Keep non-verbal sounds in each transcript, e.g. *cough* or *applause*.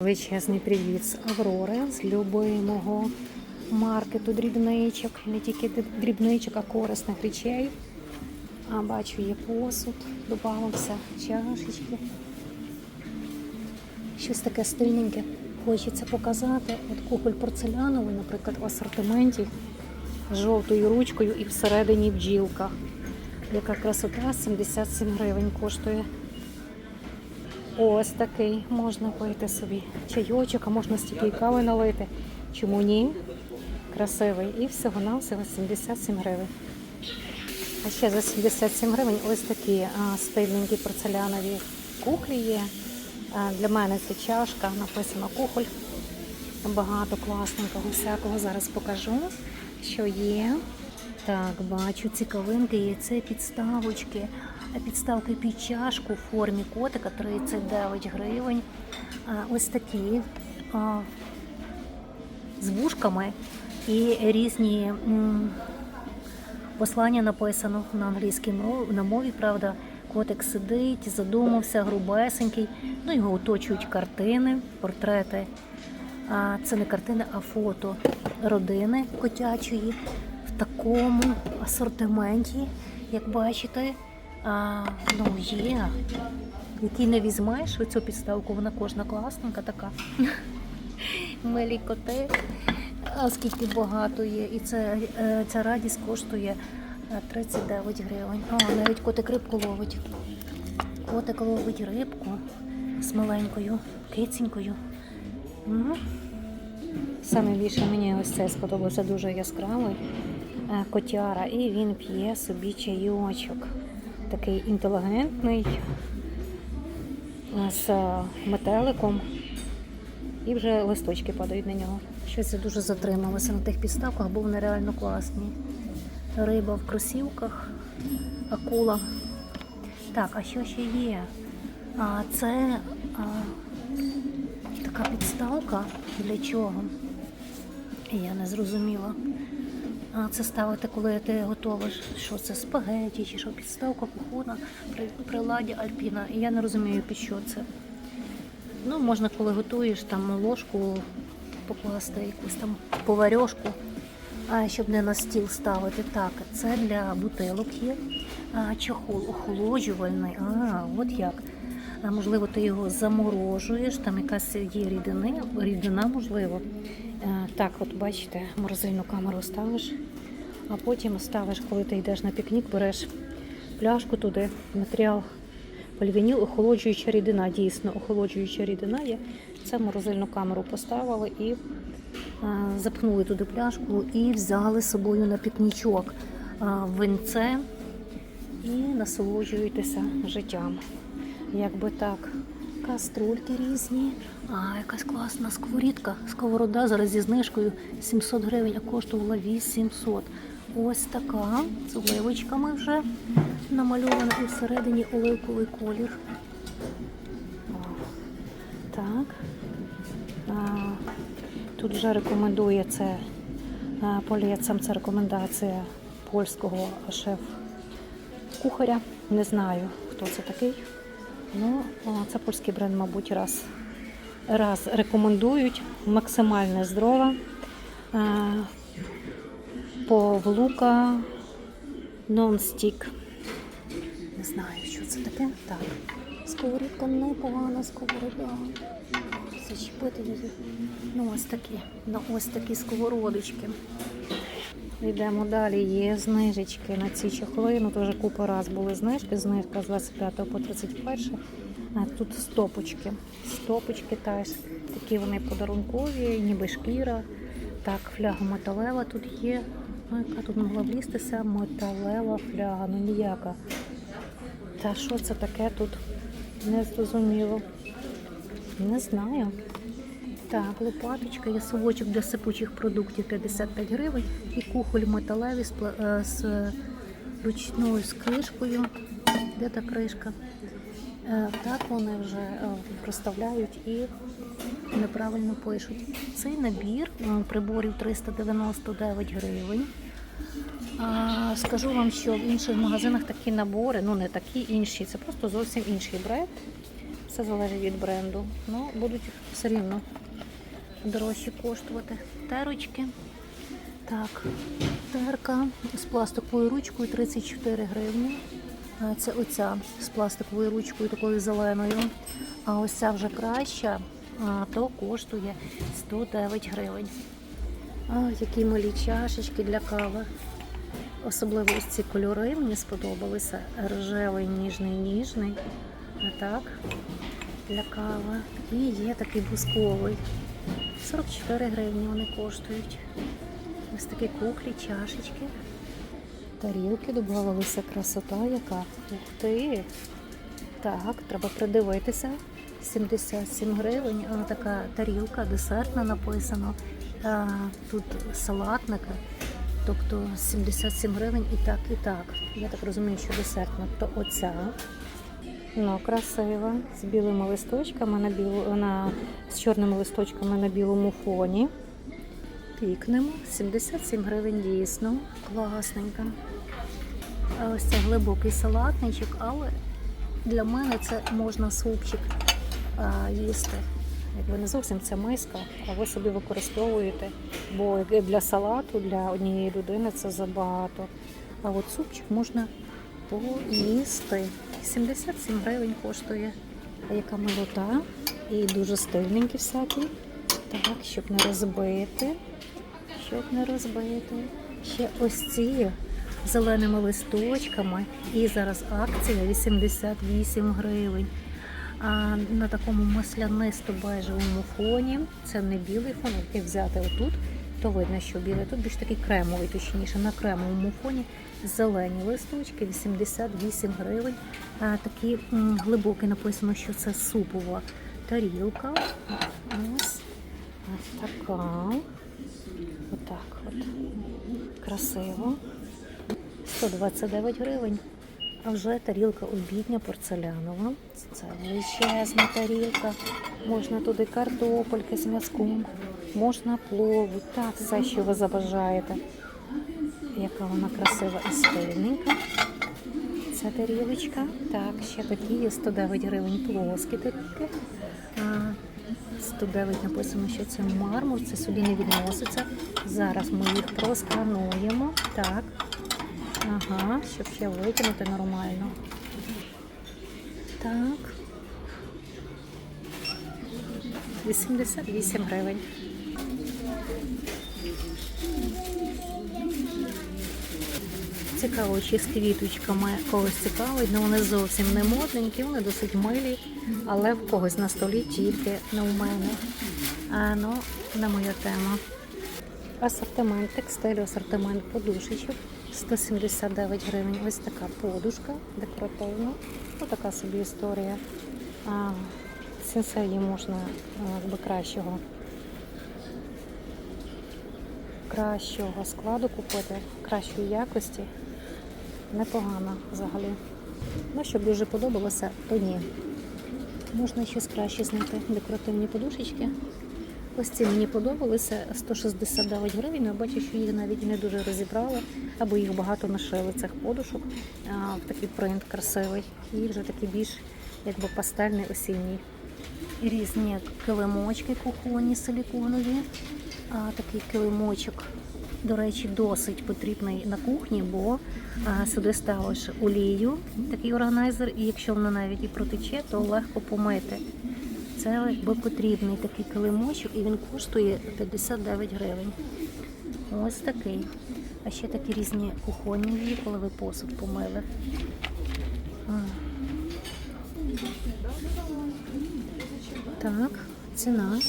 Величезний привіт з Аврори, з любимого маркету дрібничок. Не тільки дрібничок, а корисних речей. А бачу, є посуд, додавався, чашечки. Щось таке стильненьке. Хочеться показати. От кухоль порцеляновий, наприклад, в асортименті з жовтою ручкою і всередині бджілка. Яка красота 77 гривень коштує. Ось такий можна пити собі чайочок, а можна стільки і кави налити. Чому ні? Красивий. І всього на всього 77 гривень. А ще за 77 гривень ось такі а, стильненькі порцелянові кухлі є. А, для мене це чашка, написано кухоль. Багато класненького всякого. Зараз покажу, що є. Так, бачу цікавинки, є це підставочки. Підставки під чашку в формі котика 39 гривень. Ось такі з вушками і різні послання написано на англійській мові, на мові, правда. Котик сидить, задумався, грубесенький. Ну, його оточують картини, портрети. А це не картини, а фото родини котячої в такому асортименті, як бачите. А, ну, є. Який не візьмеш оцю підставку, вона кожна класненька така. Милі коти. Скільки багато є. І це, е, ця радість коштує е, 39 гривень. А, навіть котик рибку ловить. Котик ловить рибку з маленькою киценькою. Угу. Саме більше мені ось це сподобався дуже яскравий е, котяра, і він п'є собі чайочок. Такий інтелігентний з е, метеликом. І вже листочки падають на нього. Щось я дуже затрималася на тих підставках, бо вони реально класні. Риба в кросівках, акула. Так, а що ще є? А, це а, така підставка для чого? Я не зрозуміла. А це ставити, коли ти готовиш, що це спагеті, чи що підставка кухона при приладі Альпіна. І я не розумію, під що це. Ну, можна, коли готуєш, там ложку покласти, якусь там поварьошку, а щоб не на стіл ставити. Так, це для бутилок є. А, чохол охолоджувальний. А, от як. А, можливо, ти його заморожуєш, там якась є рідини, рідина, можливо. Так, от бачите, морозильну камеру ставиш, а потім ставиш, коли ти йдеш на пікнік, береш пляшку туди, матеріал Польвініл, охолоджуюча рідина, дійсно охолоджуюча рідина є. Це морозильну камеру поставили і а, запхнули туди пляшку і взяли з собою на пікнічок а, винце і насолоджуєтеся життям. Якби так, каструльки різні. А, якась класна сковорідка. Сковорода зараз зі знижкою 700 гривень, а коштувала 800. Ось така з оливочками вже намальована і всередині оливковий колір. О, Так. А, тут вже рекомендує це а, це рекомендація польського шеф-кухаря. Не знаю, хто це такий. Ну, це польський бренд, мабуть, раз, раз рекомендують. Максимально здорова. Повлука нон-стік. Не знаю, що це таке. Так. Сковорідка непогана сковорода. Зачепити її. Ну, ось такі. Ну, ось такі сковородочки. Йдемо далі. Є знижечки на ці чохли. Ну, теж купа раз були знижки. Знижка з 25 по 31. А тут стопочки. Стопочки теж. Такі вони подарункові, ніби шкіра. Так, фляга металева тут є. Ну, яка тут могла влізтися? Металева фляга, ну ніяка. Та що це таке тут? Не зрозуміло. Не знаю. Так, лопаточка, є совочок для сипучих продуктів 55 гривень і кухоль металевий з, е, з ручною з кришкою. Де та кришка? Е, Так вони вже е, проставляють і неправильно пишуть. Цей набір приборів 399 гривень. Скажу вам, що в інших магазинах такі набори, ну не такі інші, це просто зовсім інший бренд. Все залежить від бренду. Ну, будуть все рівно дорожче коштувати. Терочки. Так, терка з пластиковою ручкою 34 гривні. Це оця з пластиковою ручкою такою зеленою. А ось ця вже краща, то коштує 109 гривень. А, які милі чашечки для кави. Особливо ось ці кольори мені сподобалися. Рожевий, ніжний, ніжний. А так, для кави. І є такий бусковий. 44 гривні вони коштують. Ось такі куклі, чашечки. Тарілки додавалася красота яка. Ух ти! Так, треба придивитися. 77 гривень, а така тарілка, десертна написано. А, тут салатника. Тобто 77 гривень і так, і так. Я так розумію, що десертна. То оця. Ну, красива. З білими листочками на білу, на, з чорними листочками на білому фоні. Пікнемо. 77 гривень дійсно. Класненька. А ось це глибокий салатничок, але для мене це можна супчик а, їсти. Якби не зовсім це миска, а ви собі використовуєте, бо для салату для однієї людини це забагато. А от супчик можна поїсти. 77 гривень коштує. А яка милота. І дуже стильненькі всякі. Так, щоб не розбити. Щоб не розбити. Ще ось ці зеленими листочками. І зараз акція 88 гривень. А на такому маслянисто-бежевому фоні. Це не білий фон, як взяти отут, то видно, що білий. Тут більш такий кремовий, точніше, на кремовому фоні зелені листочки, 88 гривень. Такі глибокі написано, що це супова тарілка. Ось, ось така. Отак от. Красиво. 129 гривень. А вже тарілка обідня порцелянова. Це величезна тарілка. Можна туди картопельки з м'язком, можна плову, так, все, що ви забажаєте. Яка вона красива і стильненька. Ця тарілочка. Так, ще такі є 109 гривень плоскі тарілки. 109 написано, що це мармур, це сюди не відноситься. Зараз ми їх проскануємо. Так. Ага, щоб ще витягнути нормально. Так. 88 гривень. Цікаво, чи з квіточками когось цікавить, але вони зовсім не модненькі, вони досить милі, але в когось на столі тільки не у мене. А, ну, не моя тема. Асортимент, текстиль, асортимент подушечок 179 гривень. Ось така подушка декоративна. Ось така собі історія. А, сенсеї можна якби кращого. Кращого складу купити, кращої якості. Непогано взагалі. Ну, щоб дуже подобалося, то ні. Можна щось краще знайти. Декоративні подушечки. Ось ці мені подобалися 169 гривень. Я бачу, що їх навіть не дуже розібрали, або їх багато нашили цих подушок. А, такий принт красивий. І вже такий більш якби пастельний осінній. І різні килимочки кухонні силіконові. А, такий килимочок, до речі, досить потрібний на кухні, бо а, сюди ставиш олію, такий органайзер, і якщо воно навіть і протече, то легко помити. Це якби потрібний такий килимочок, і він коштує 59 гривень. Ось такий. А ще такі різні кухонні є, коли ви посуд помили. Так, ціна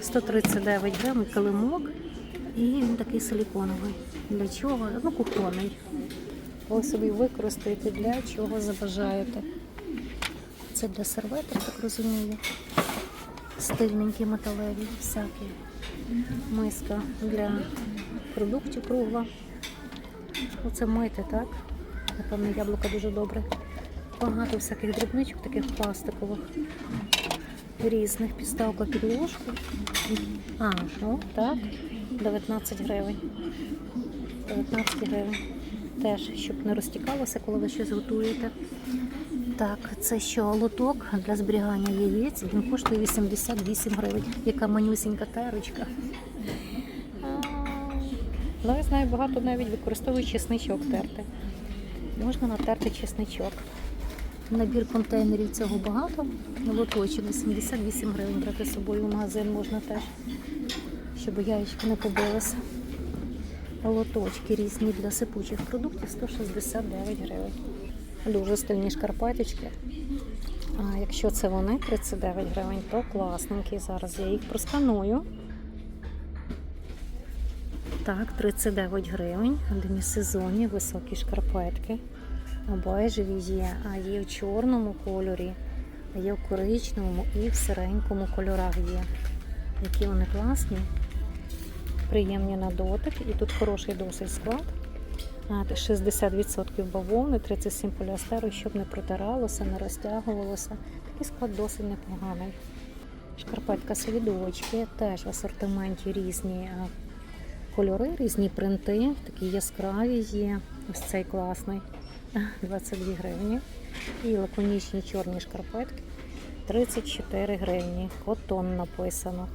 139 гривень килимок. І він такий силіконовий. Для чого? Ну, кухонний. Ви собі використаєте для чого забажаєте. Це для серветок, так розумію. Стильненькі металеві, всякі. Миска для продуктів кругла. Оце мити, так? Напевно, яблука дуже добре. Багато всяких дрібничок, таких пластикових, різних підставка під ложку. А, ну так, 19 гривень. 19 гривень. Теж, щоб не розтікалося, коли ви щось готуєте. Так, це що лоток для зберігання яєць. Він коштує 88 гривень. Яка манюсінька терочка. Ну, я знаю, багато навіть використовують чесничок терти. Можна натерти чесничок. Набір контейнерів цього багато. Лоточок 88 гривень брати з собою в магазин можна теж, щоб яєчко не побилося. Лоточки різні для сипучих продуктів 169 гривень. Дуже стильні шкарпеточки. А якщо це вони 39 гривень, то класненькі. Зараз я їх просканую. Так, 39 гривень. Демісезонні, високі шкарпетки. Бежеві є, а є в чорному кольорі, а є в коричневому і в сиренькому кольорах є. Які вони класні, приємні на дотик. І тут хороший досить склад. 60% бавовни, 37 поліастеру, щоб не протиралося, не розтягувалося. Такий склад досить непоганий. Шкарпетка слідочки, теж в асортименті різні кольори, різні принти, такі яскраві є. Ось цей класний. *laughs* 22 гривні. І лаконічні чорні шкарпетки 34 гривні. Котон написано.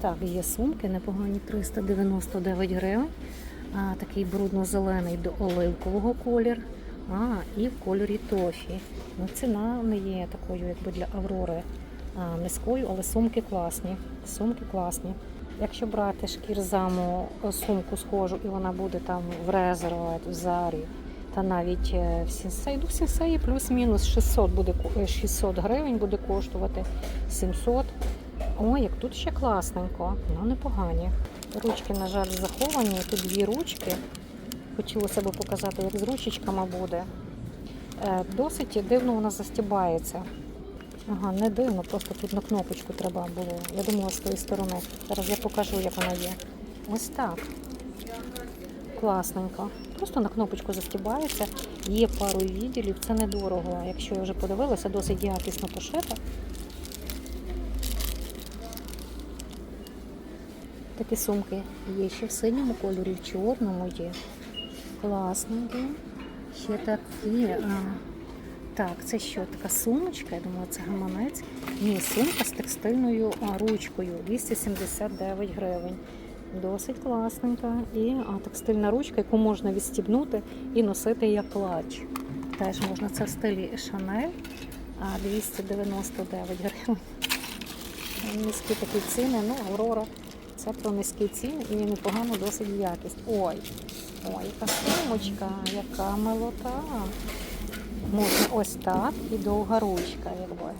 Так, є сумки, непогані 399 гривень. Такий брудно-зелений до оливкового колір. А, і в кольорі тофі. Ну, ціна не є такою, якби для Аврори а, низькою, але сумки класні. Сумки класні. Якщо брати шкірзаму е, сумку схожу, і вона буде там в резерват, в зарі, та навіть е, в сінсеї, ну в сінсеї плюс-мінус 600 буде е, 600 гривень буде коштувати 700. Ой, як тут ще класненько, ну непогані. Ручки, на жаль, заховані. Тут дві ручки. Хотілося б показати, як з ручечками буде. Е, Досить дивно вона застібається. Ага, не дивно, просто тут на кнопочку треба було. Я думала з тої сторони. Зараз я покажу, як вона є. Ось так. Класненько. Просто на кнопочку застібається. Є пару відділів, це недорого. Якщо я вже подивилася, досить якісно пошита. Такі сумки є ще в синьому кольорі, в чорному є. Класненькі. Ще такі. А, так, це що? Така сумочка, я думала, це гаманець. Ні, сумка з текстильною ручкою 279 гривень. Досить класненька. І а, текстильна ручка, яку можна відстібнути і носити як клач. Теж можна це в стилі Шанель, а 299 гривень. Низькі такі ціни, ну, Аврора. Це про низькі ціни і непогано досить якість. Ой, ой, яка сумочка, яка милота. Можна ось так і довга ручка, якби.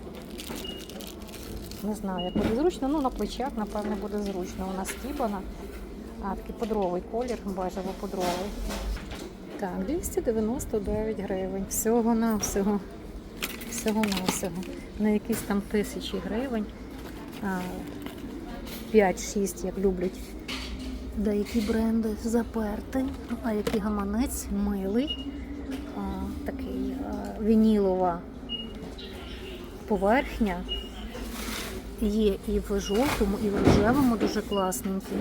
Не знаю, як буде зручно. Ну, на плечах, напевне, буде зручно. Вона стібана. А, такий подровий колір, бежево-подровий. Так, 299 гривень. Всього на всього. Всього на всього. На якісь там тисячі гривень. А, 5-6, як люблять деякі бренди, запертий. А який гаманець милий, а, такий а, вінілова поверхня. Є і в жовтому, і в рожевому дуже класненький.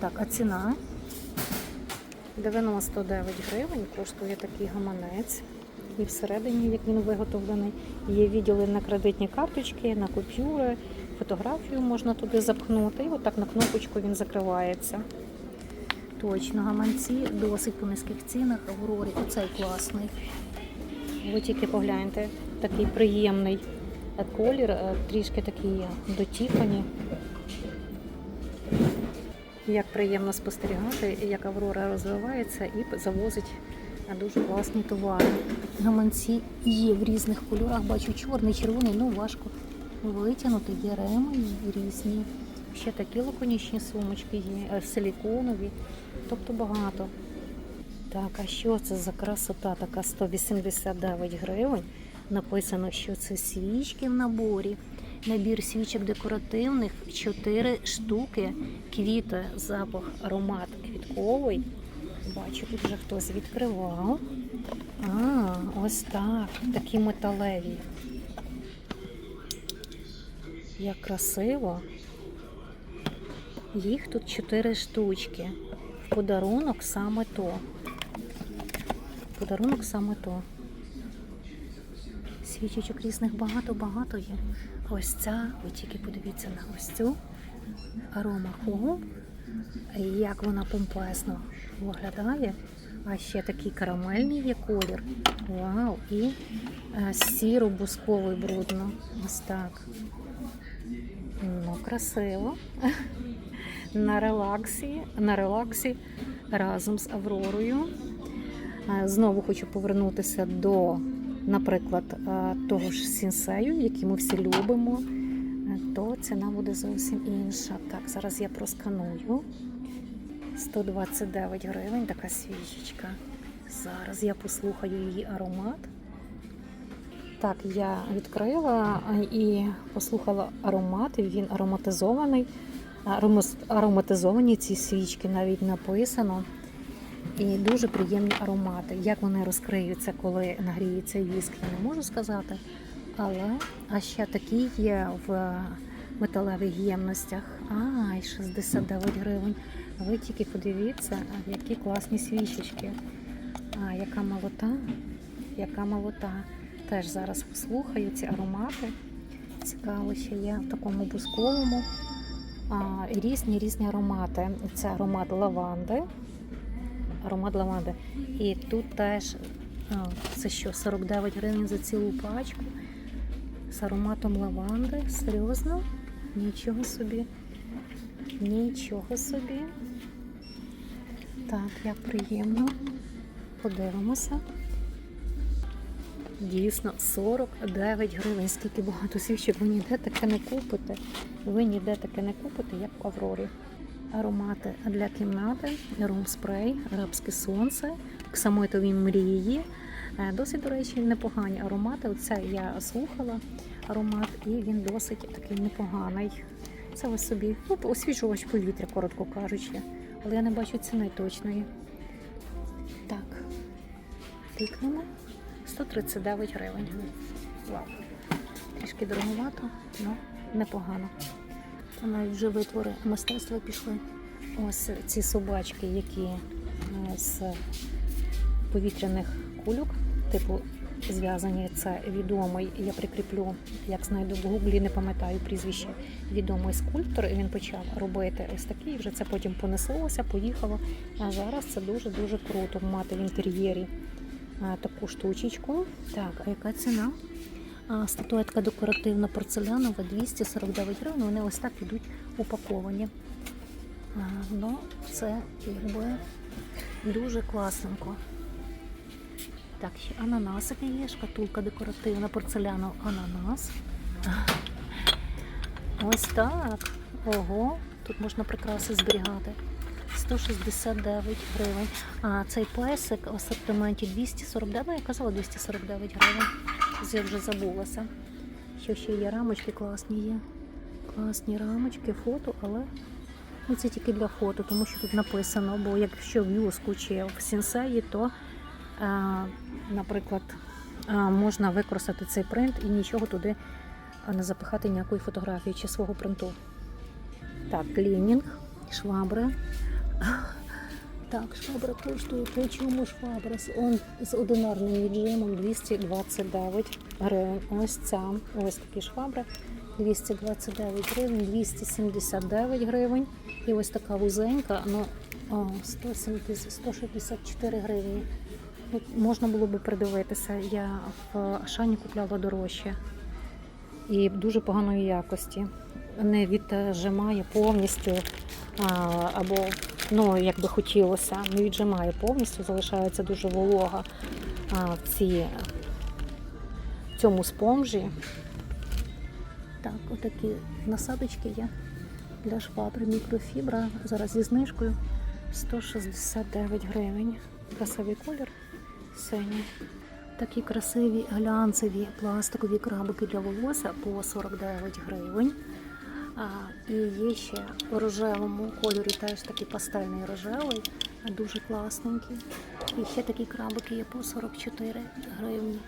Так, а ціна 99 гривень коштує такий гаманець. І всередині, як він виготовлений, є відділи на кредитні карточки, на купюри, фотографію можна туди запхнути. І отак на кнопочку він закривається. Точно, гаманці досить по низьких цінах. Аврорі. Оцей класний. Ви тільки погляньте, такий приємний колір, е, трішки такий до Тіфані. Як приємно спостерігати, як Аврора розвивається і завозить дуже класні товари. Гаманці є в різних кольорах. Бачу чорний, червоний, ну важко витягнути. Є реми різні. Ще такі лаконічні сумочки є, е, силіконові, тобто багато. Так, а що це за красота? Така 189 гривень. Написано, що це свічки в наборі. Набір свічок декоративних, 4 штуки, квіти, запах, аромат квітковий. Бачу, тут вже хтось відкривав. А, ось так. Такі металеві. Як красиво. Їх тут 4 штучки. В подарунок саме то. В подарунок саме то. свічечок різних багато-багато є. Ось ця, ви тільки подивіться на ось цю арома Home, як вона помпесно виглядає. А ще такий карамельний є колір. Вау! І е, сіро-бусковий брудно. Ось так. Ну, красиво. *laughs* На релаксі, на релаксі разом з Авророю. Е, Знову хочу повернутися до, наприклад, е, того ж сінсею, який ми всі любимо. Е, То ціна буде зовсім інша. Так, зараз я просканую. 129 гривень така свічечка. Зараз я послухаю її аромат. Так, я відкрила і послухала аромат. Він ароматизований. Ароматизовані ці свічки навіть написано. І дуже приємні аромати. Як вони розкриються, коли нагріється віск, я не можу сказати. Але а ще такі є в металевих ємностях. Ай, 69 гривень. Ви тільки подивіться, які класні свічечки. А, яка молота, яка молота. Теж зараз послухаю ці аромати. Цікаво, що є в такому бусковому. А, різні різні аромати. Це аромат лаванди. Аромат лаванди. І тут теж це що, 49 гривень за цілу пачку. З ароматом лаванди. Серйозно? Нічого собі. Нічого собі. Так, як приємно. Подивимося. Дійсно, 49 гривень. Скільки багато свічок. Ви ніде таке не купите. Ви ніде таке не купите, як в Аврорі. Аромати для кімнати, рум-спрей, арабське сонце, ксамитові мрії. Е, Досить, до речі, непогані аромати. Оце я слухала аромат, і він досить такий непоганий. Це ось собі ну, освіжувач повітря, коротко кажучи. Але я не бачу ціни точної. Так, тикнемо. 139 гривень. Вау. Трішки дороговато, але непогано. Навіть вже витвори мистецтва пішли. Ось ці собачки, які е, з повітряних кульок, типу зв'язані. Це відомий. Я прикріплю, як знайду в гуглі, не пам'ятаю прізвище. Відомий скульптор. Він почав робити ось такий. Вже це потім понеслося, поїхало. А зараз це дуже дуже круто мати в інтер'єрі таку штучечку. Так, а яка ціна? А, Статуетка декоративна порцелянова 249 гривень. Вони ось так ідуть упаковані. А, Ну, це якби дуже класненько. Так, ще ананасики є, шкатулка декоративна порцелянова ананас. Ось так. Ого, тут можна прикраси зберігати. 169 гривень. А цей песик в асортименті 249, ну, я казала 249 гривень. Я вже забулася. Що ще є рамочки класні є. Класні рамочки, фото, але ну, це тільки для фото, тому що тут написано, бо якщо в юску чи в сінсеї, то, е, наприклад, е, можна використати цей принт і нічого туди е, не запихати ніякої фотографії чи свого принту. Так, клінінг, швабри. Так, швабра коштує. По чому швабра? Он, з одинарним віджимом 229 гривень. Ось ця. Ось такі швабри. 229 гривень, 279 гривень. І ось така вузенька, ну, о, 170, 164 гривні. Тут можна було би придивитися. Я в Ашані купляла дорожче і дуже поганої якості. Не віджимає повністю а, або ну, як би хотілося, не віджимає повністю, залишається дуже волога а, в, ці, в цьому спонжі. Так, отакі насадочки є для швабри, мікрофібра. Зараз зі знижкою 169 гривень. Красивий колір синій. Такі красиві глянцеві пластикові крабики для волосся по 49 гривень. І є ще у рожевому кольорі теж такий пастельний рожевий, дуже класненький. І ще такі крабики є по 44 гривні.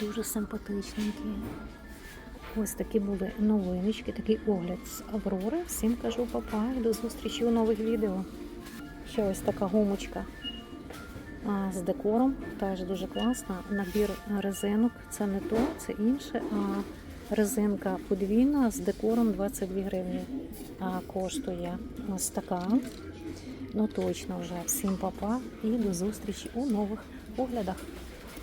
Дуже симпатичненькі. Ось такі були новиночки, такий огляд з Аврори. Всім кажу папа і до зустрічі у нових відео. Ще ось така гумочка з декором. Теж дуже класно. Набір резинок. Це не то, це інше. А резинка подвійна з декором 22 гривні а, коштує. Ось така. Ну точно вже всім папа і до зустрічі у нових оглядах.